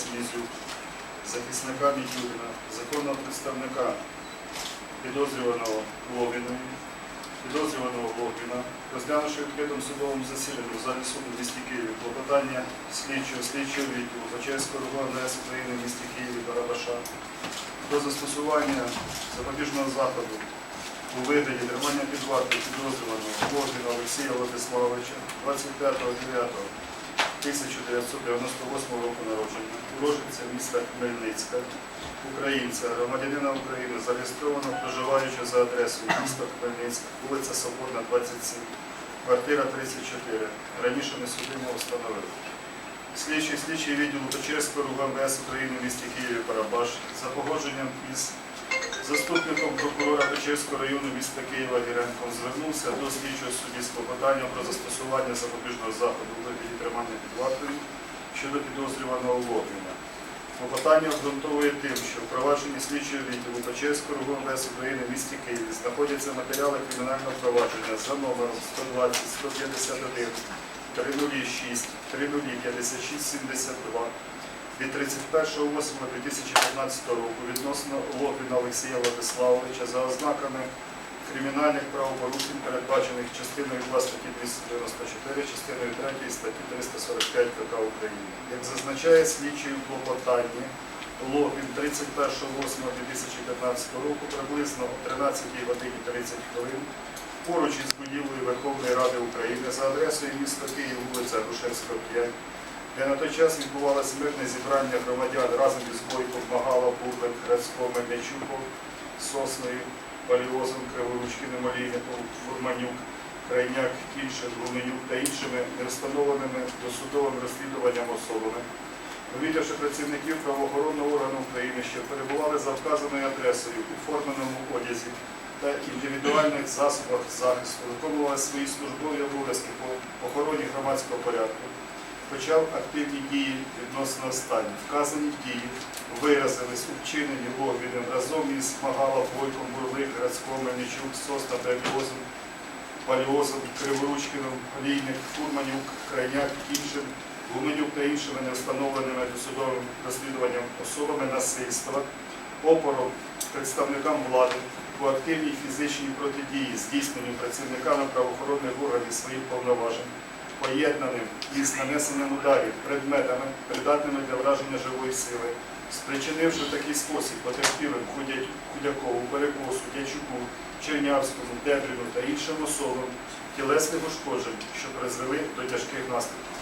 Снізюк, захисника Мітюрина, законного представника підозрюваного Ловіної, підозрюваного Логвіна, розглянувши відкритому судовому засіданні в залі суду в місті Києві клопотання слідчого слідчого відділу Зачевського РУГО України в місті Києві Барабаша про застосування запобіжного заходу у вигляді тримання під вартою підозрюваного Логвіна Олексія Владиславовича 25.09.1998 року народження, уроженця міста Хмельницька, українця, громадянина України, зареєстрованого проживаючи за адресою місто Хмельницьк, вулиця Соборна, 27, квартира 34. Раніше не судимо встановили. Слідчий слідчий відділу Печерського РУГ МВС України в місті Києві Барабаш за погодженням із заступником прокурора Печерського району міста Києва Гіренком звернувся до слідчого судді з клопотанням про застосування запобіжного заходу у вигляді тримання під вартою щодо підозрюваного Логвіна. Клопотання обґрунтовує тим, що в провадженні слідчого відділу Печерського РУГ МВС України в місті Києві знаходяться матеріали кримінального провадження за номером 120 151 306 3056 72 від 31.08.2015 року відносно Логвіна Олексія Владиславовича за ознаками кримінальних правопорушень, передбачених частиною 2 статті 294, частиною 3 статті 345 КК України. Як зазначає слідчий у клопотанні, Логвін 31.08.2015 року приблизно о 13 годині 30 хвилин поруч із будівлею Верховної Ради України за адресою міста Київ, вулиця Грушевського, 5, де на той час відбувалося мирне зібрання громадян разом із Бойком, Магала, Бурлик, Грецько, Мельничуков, Сосною, Паліозом, Криворучкиним, Олійником, Фурманюк, Крайняк, Кіншин, Гуменюк та іншими невстановленими досудовим розслідуванням особами. Увідавши працівників правоохоронного органу України, що перебували за вказаною адресою у форменому одязі та індивідуальних засобах захисту, виконували свої службові обов'язки по охороні громадського порядку, почав активні дії відносно останніх. Вказані дії виразились у вчиненні Логвіним разом із Магала, Бойком, Бурлик, Грацьком, Мельничук, Сосна, Пеліозом, Паліозом, Криворучкиным, Олійник, Фурманюк, Крайняк, іншим, Гуменюк та іншими невстановленими досудовим розслідуванням особами насильства, опором представникам влади у активній фізичній протидії, здійсненню працівниками правоохоронних органів своїх повноважень, поєднаним із нанесенням ударів предметами, придатними для враження живої сили, спричинивши в такий спосіб потерпілим Худя- Худякову, Перекосу, Дячуку, Чернявському, Дебріну та іншим особам тілесних ушкоджень, що призвели до тяжких наслідків.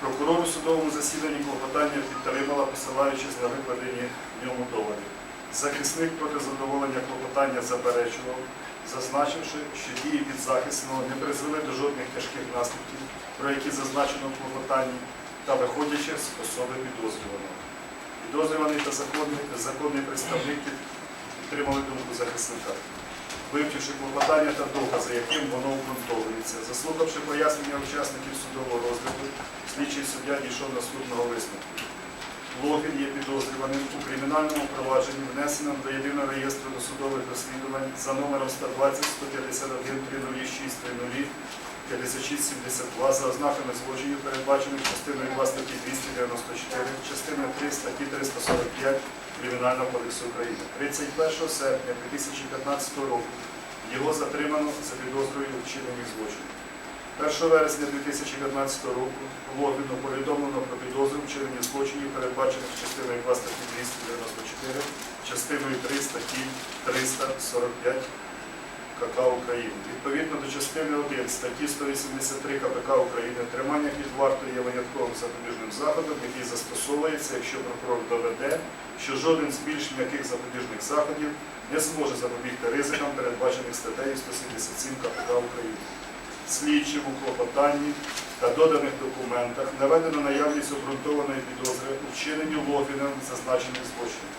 Прокурор у судовому засіданні клопотання підтримала, посилаючись на викладені в ньому доводи. Захисник проти задоволення клопотання заперечував, зазначивши, що дії підзахисного не призвели до жодних тяжких наслідків, про які зазначено в клопотанні, та виходячи з особи підозрюваного. Підозрюваний та законний, законний представник підтримали думку захисника. Вивчивши клопотання та докази, яким воно обґрунтовується, заслухавши пояснення учасників судового розгляду, слідчий суддя дійшов наступного висновку. Логін є підозрюваним у кримінальному провадженні, внесеним до єдиного реєстру досудових розслідувань за номером 120 151 306 00 5672 за ознаками злочинів, передбачених частиною 2 статті 294, частиною 3 статті 345 Кримінального кодексу України. 31 серпня 2015 року його затримано за підозрою у злочинів. 1 вересня 2015 року Логвіну повідомлено про підозру в вчиненні злочинів, передбачених частиною 2 статті 294, частиною 3 статті 345 КК України. Відповідно до частини 1 статті 183 КПК України тримання під вартою є винятковим запобіжним заходом, який застосовується, якщо прокурор доведе, що жоден з більш м'яких запобіжних заходів не зможе запобігти ризикам, передбачених статтею 177 КПК України. Слідчим у клопотанні та доданих документах наведено наявність обґрунтованої підозри у вчиненні Логвіном зазначених злочинів.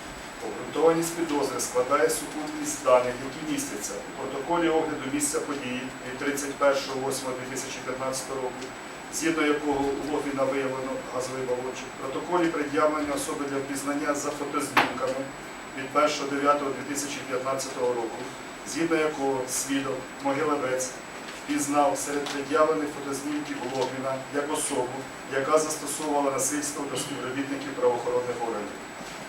Обґрунтованість підозри складає сукупність даних, які містяться у протоколі огляду місця події від 31.08.2015 року, згідно якого у Логвіна виявлено газовий балончик, протоколі пред'явлення особи для впізнання за фотознімками від 1.09.2015 року, згідно якого свідок Могилевець пізнав серед пред'явлених фотознімків Логвіна як особу, яка застосовувала насильство до співробітників правоохоронних органів.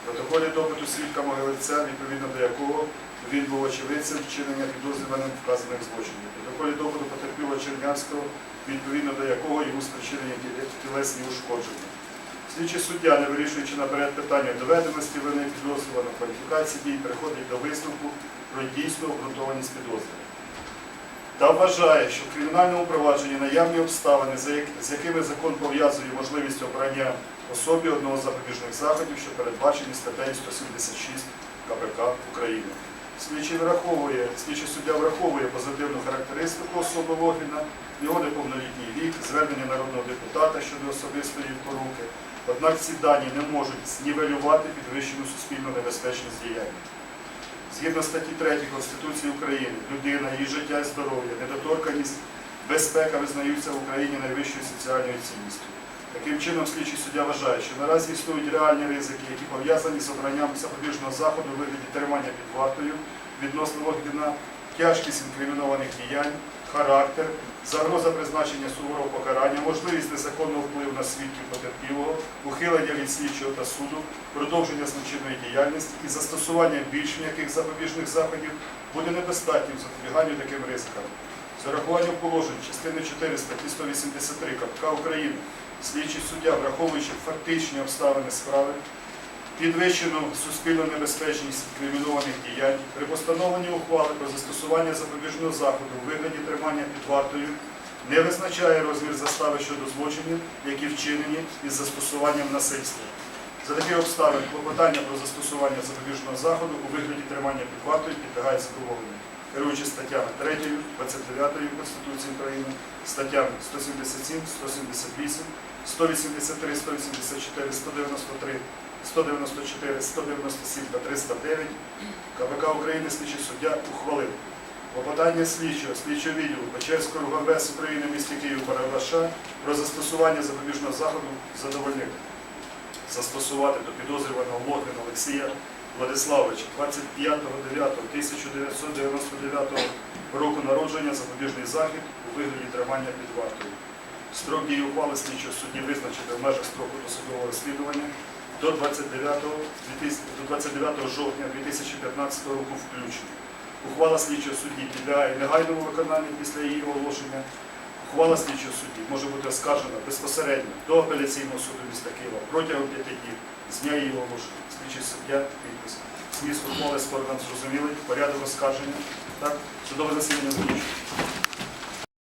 Протоколі допиту свідка Могилевця, відповідно до якого він був очевидцем вчинення підозрюваним вказаних злочинів. Протоколі допиту потерпілого Чернявського, відповідно до якого йому спричинені тілесні ушкодження. Слідчий суддя, не вирішуючи наперед питання доведеності вини підозрюваного кваліфікації дій, приходить до висновку про дійсну обґрунтованість підозри. Та вважає, що в кримінальному провадженні наявні обставини, з якими закон пов'язує можливість обрання особі одного з запобіжних заходів, що передбачені статтею 176 КПК України. Слідчий враховує, слідчий суддя враховує позитивну характеристику особи Логвіна, його неповнолітній вік, звернення народного депутата щодо особистої поруки. Однак ці дані не можуть знівелювати підвищену суспільну небезпечність діяння. Згідно статті 3 Конституції України, людина, її життя і здоров'я, недоторканість, безпека визнаються в Україні найвищою соціальною цінністю. Таким чином, слідчий суддя вважає, що наразі існують реальні ризики, які пов'язані з обранням запобіжного заходу у вигляді тримання під вартою відносно на тяжкість інкримінованих діянь, характер, загроза призначення суворого покарання, можливість незаконного впливу на свідків потерпілого, ухилення від слідчого та суду, продовження злочинної діяльності і застосування більш м'яких запобіжних заходів буде недостатнім запобіганню таким ризикам. З урахуванням положень частини 4 статті 183 КПК України слідчий суддя, враховуючи фактичні обставини справи, підвищену суспільну небезпечність кримінованих діянь при постановленні ухвали про застосування запобіжного заходу у вигляді тримання під вартою не визначає розмір застави щодо злочинів, які вчинені із застосуванням насильства. За таких обставин клопотання про застосування запобіжного заходу у вигляді тримання під вартою підлягає задоволенню, керуючи статтями 3, 29 Конституції України, статтями 177, 178, 183, 184, 193, 194, 197 та 309 КПК України слідчий суддя ухвалив. Клопотання слідчого, слідчого відділу Печерського РУВС України місті Київ Барабаша про застосування запобіжного заходу задовольнити. Застосувати до підозрюваного Логвина Олексія Владиславовича 25.09.1999 року народження запобіжний захід у вигляді тримання під вартою. Строк дії ухвали слідчого судді визначити в межах строку досудового розслідування до 29, 2000 до 29 жовтня 2015 року включно. Ухвала слідчого судді підлягає негайному виконанню після її оголошення. Ухвала слідчого судді може бути оскаржена безпосередньо до апеляційного суду міста Києва протягом п'яти днів з дня її оголошення. Слідчий суддя підпис. Зміст ухвали сторонам зрозумілий, порядок оскарження. Так, судове засідання закінчено.